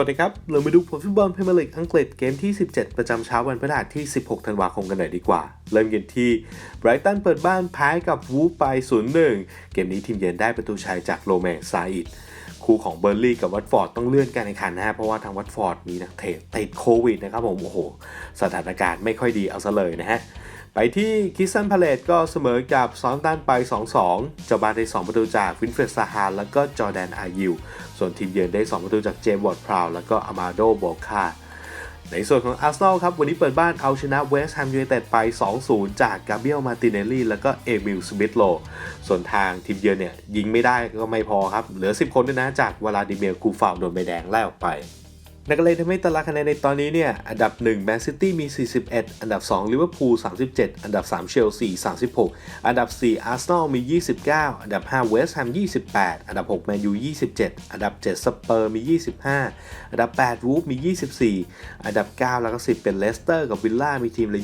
วัสดีครับ เรามาดูผลฟุตบอลพรีเมียร์ลีกอังกฤษเกมที่ 17 ประจำเช้าวันพฤหัสที่ 16 ธันวาคมกันหน่อยดีกว่า เริ่มกันที่ไบรตันเปิดบ้านแพ้กับวูฟไป 0-1 เกมนี้ทีมเยือนได้ประตูชัยจากโรแมนซาอิดคู่ของเบอร์ลี่กับวัตฟอร์ดต้องเลื่อนการแข่งขันนะฮะเพราะว่าทางวัตฟอร์ดมีนักเตะติดโควิดนะครับผมโอ้โห สถานการณ์ไม่ค่อยดีเอาซะเลยนะฮะ ไปที่คิสซันพาเลตก็เสมอกับซอนตันไป 2-2 เจ้าบ้านได้ 2 ประตูจากวินเฟรดซาฮานแล้วก็จอร์แดนอายิว ส่วนทีมเยือนได้ 2 ประตูจากเจมส์วอร์ดพราวแล้วก็อามาโดโบคาในส่วนของอาร์เซนอลครับ วันนี้เปิดบ้านเอาชนะเวสต์แฮมยูไนเต็ดไป 2-0 จากกาเบรียลมาติเนลลี่ แล้วก็เอมิลสมิธโล ส่วนทางทีมเยือนเนี่ยยิงไม่ได้ก็ไม่พอครับ เหลือ 10 คนด้วยนะจากวลาดิเมียร์คูฟาวโดนใบแดงไล่ออกไป นั่นก็เลยทำให้ตารางคะแนนในตอนนี้เนี่ย อันดับ1แมนซิตี้มี 41 อันดับ2ลิเวอร์พูล 37 อันดับ3เชลซี 36 อันดับ 4 อาร์เซนอลมี 29 อันดับ 5 เวสต์แฮม 28 อันดับ 6 แมนยู 27 อันดับ 7 สเปอร์มี 25 อันดับ 8 วูฟมี 24 อันดับ 9 แล้วก็ 10 เป็นเลสเตอร์กับวิลล่ามีทีมละ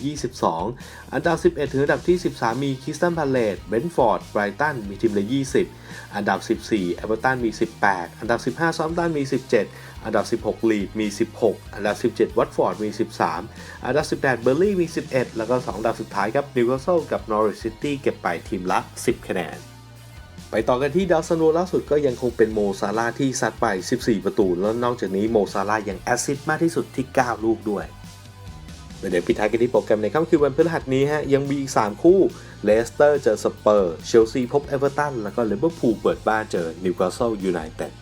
22 อันดับ 11 ถึงอันดับที่ 13 มีคริสตันพาเลตเบนฟอร์ด ไบรตัน มีทีมละ 20 อันดับ 14 เอเวอร์ตันมี 18 อันดับ 15 ซอมตันมี 17 อันดับ 16 ลีดมี 16 อันดับ 17 วัตฟอร์ดมี 13 อันดับ 18 เบอร์ลี่มี 11 แล้วก็ 2 อันดับสุดท้ายครับนิวคาสเซิลกับนอริ c ซิตี้เก็บไปทีมละ 10 คะแนน ไปต่อกันที่ดาวซันโวล่าสุดก็ยังคงเป็นโมซาลาที่ซัดไป 14 ประตู แล้วนอกจากนี้โมซาลายังแอสซิสต์มากที่สุดที่ 9 ลูกด้วยเดี๋ยวปิดท้ายกันที่โปรแกรมในค่ำคืนวันพฤหัสนี้ฮะยังมีอีก 3 คู่เลสเตอร์เจอสเปอร์เชลซีพบเอเวอร์ตันแล้วก็ลิเวอร์พูลเปิดบ้านเจอนิวคาสเซิลยูไนเต็ด